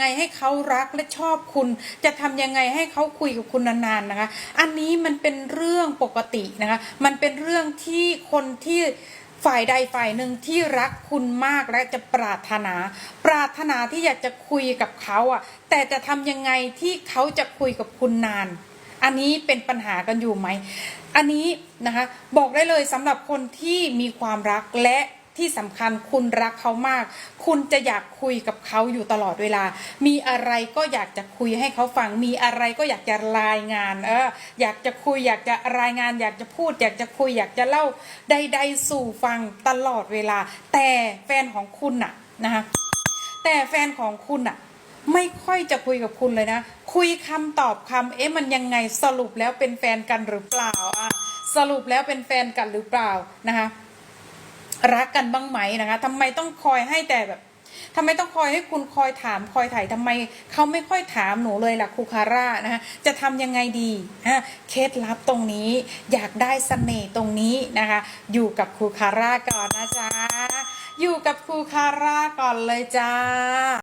ไงให้เขารักและชอบคุณ จะทำยังไงให้เขาคุยกับคุณนานๆนะคะ อันนี้มันเป็นเรื่องปกตินะคะ มันเป็นเรื่องที่คนที่ฝ่ายใดฝ่ายหนึ่งที่รักคุณมากและจะปรารถนา ปรารถนาที่อยากจะคุยกับเขาอะ แต่จะทำยังไงที่เขาจะคุยกับคุณนาน อันนี้เป็นปัญหากันอยู่ไหม อันนี้นะคะบอกได้เลยสำหรับคนที่มีความรักและ ที่สำคัญคุณรักเขามาก คุณจะอยากคุยกับเขาอยู่ตลอดเวลา มีอะไรก็อยากจะคุยให้เขาฟัง มีอะไรก็อยากจะรายงาน เออ อยากจะคุย อยากจะรายงาน อยากจะพูด อยากจะคุย อยากจะเล่าใดๆสู่ฟังตลอดเวลา แต่แฟนของคุณน่ะนะคะแต่แฟนของคุณอะไม่ค่อยจะคุยกับคุณเลยนะ คุยคำตอบคำเอ๊ะมันยังไงสรุปแล้วเป็นแฟนกันหรือเปล่าอะสรุปแล้วเป็นแฟนกันหรือเปล่านะคะ รักกันบ้างไหมนะคะทำไมต้องคอยให้แต่แบบทำไมต้องคอยให้คุณคอยถามคอยถ่ายทำไมเขาไม่ค่อยถามหนูเลยล่ะครูคาร่านะคะจะทำยังไงดีฮะเคล็ดลับตรงนี้อยากได้เสน่ห์ตรงนี้นะคะ อยู่กับครูคาร่าก่อนนะจ๊ะอยู่กับครูคาร่าก่อนเลยจ้า